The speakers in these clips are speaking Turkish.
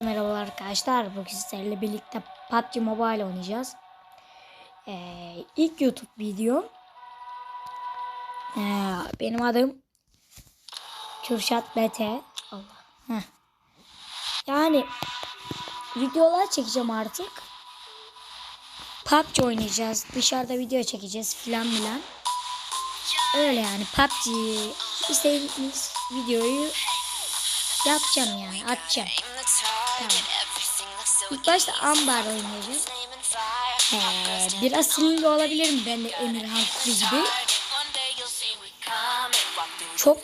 Merhaba arkadaşlar. Bugün sizlerle birlikte PUBG Mobile oynayacağız. Ee, ilk YouTube videom. Ee, benim adım Kürşat BT. Allah. Heh. Yani videolar çekeceğim artık. PUBG oynayacağız. Dışarıda video çekeceğiz filan filan. Öyle yani PUBG istediğiniz videoyu yapacağım yani atacağım. İlk başta Ambar oynayacağız. Ee, biraz sinirli olabilirim ben de Emirhan gibi. Çok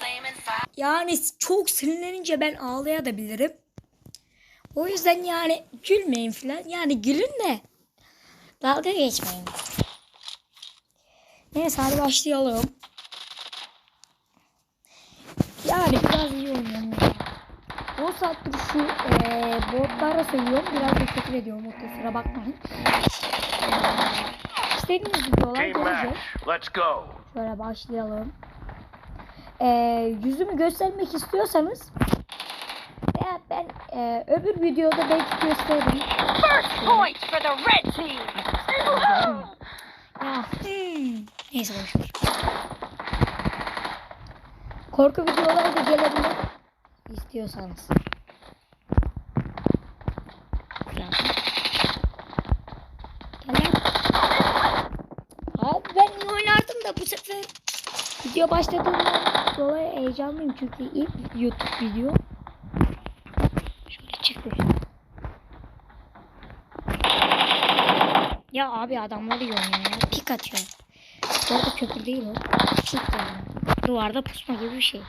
yani çok sinirlenince ben ağlayabilirim. O yüzden yani gülmeyin falan. Yani gülün de dalga geçmeyin. Neyse hadi başlayalım. Yani biraz iyi oynuyorum. Saattir şu e, botlara sayıyorum. Biraz da küfür ediyorum. O kusura bakmayın. İstediğiniz videolar Team gelecek. match. Let's go. Şöyle başlayalım. E, yüzümü göstermek istiyorsanız veya ben e, öbür videoda belki gösteririm. First point for the red team. Ya, hmm. Neyse boşver. Korku videoları da gelebilir. istiyorsanız. Gel lan. Abi ben iyi oynardım da bu sefer video başladığımdan dolayı heyecanlıyım çünkü ilk YouTube video. Şöyle çıktı. Ya abi adamlar iyi oynuyor ya. Pik atıyor. Bu arada köprü değil o. Pik yani. Duvarda pusma gibi bir şey.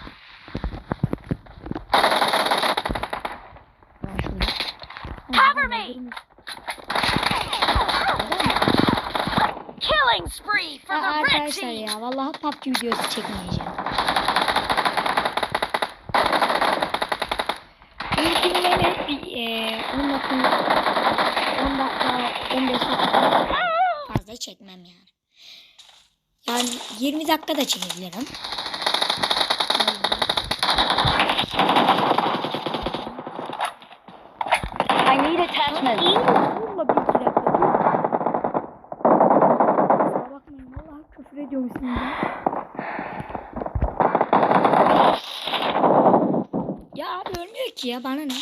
Cover me! Killing red arkadaşlar ya vallahi PUBG videosu çekmeyeceğim. İlkini bir e, 10 dakika 10 dakika 15 dakika fazla çekmem yani. Yani 20 dakika da çekebilirim. I need attachments. Valla bir iki dakika dur. Kusura bakmayın valla küfür ediyorum şimdi. Ya abi ölmüyor ya bana ne?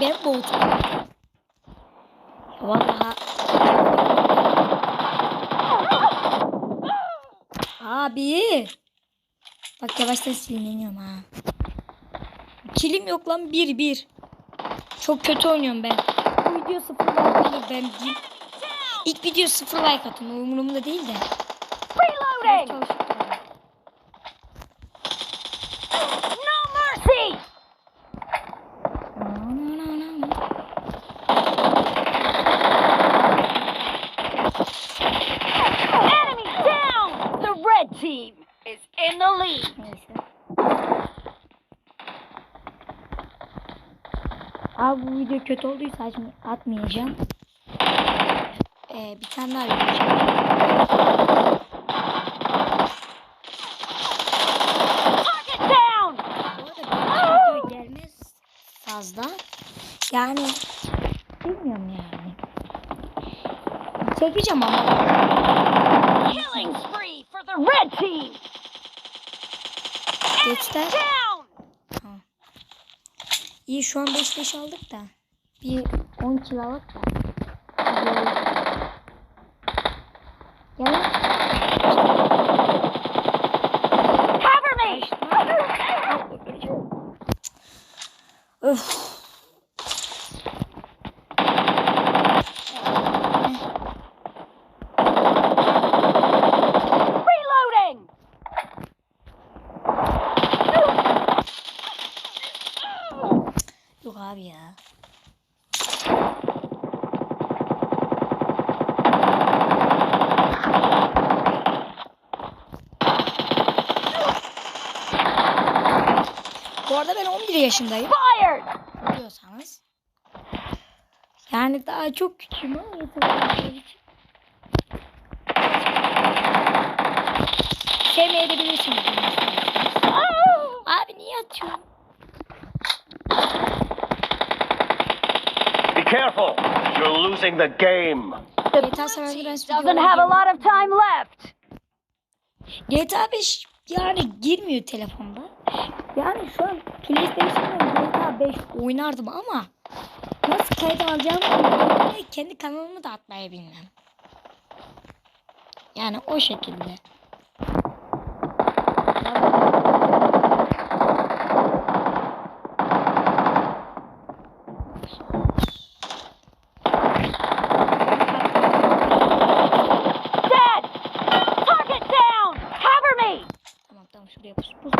Ben boğutum. Valla. Abi. Bak yavaştan sinirleniyorum ha. Kilim yok lan bir bir. Çok kötü oynuyorum ben. Bu video sıfır like alır ben. İlk video sıfır like atın umurumda değil de. Duruyorum. No mercy. Enemy down. The red team is in the lead. Abi bu video kötü olduysa atmayacağım. Ee, bir tane daha video çekeceğim. Target down. Bu arada bir video gelmez fazla. Yani bilmiyorum yani. Çekeceğim ama. Killing spree for the red team. Göster. Down. İyi şu an 5-5 aldık da. Bir 10 kilo aldık da. Gel. Cover me. Öf. Yok abi ya. Bu arada ben 11 yaşındayım. Fired. Biliyorsanız. Yani daha çok küçüğüm ama yeterli için. Sevmeyebilirsiniz. atıyorum. Careful. You're losing the game. GTA San Andreas Doesn't have a lot of time left. GTA 5 yani girmiyor telefonda. Yani şu an PlayStation'da GTA 5 oynardım ama nasıl kayıt. Ve kendi kanalımı da atmayı bilmem. Yani o şekilde. Dead! Target down! Cover me! Tamam tamam şuraya pus pus.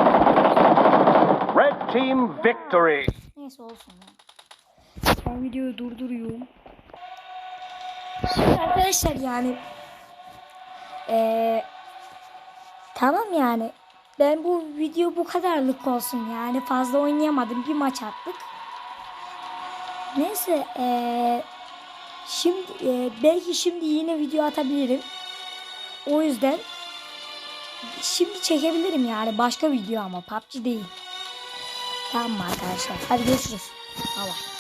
Red team victory. Neyse olsun ya. Ben videoyu durduruyorum. Şimdi arkadaşlar yani eee tamam yani ben bu video bu kadarlık olsun yani fazla oynayamadım bir maç attık. Neyse eee şimdi eee, belki şimdi yine video atabilirim. O yüzden şimdi çekebilirim yani başka video ama PUBG değil. Tamam arkadaşlar? Hadi görüşürüz. Bye bye.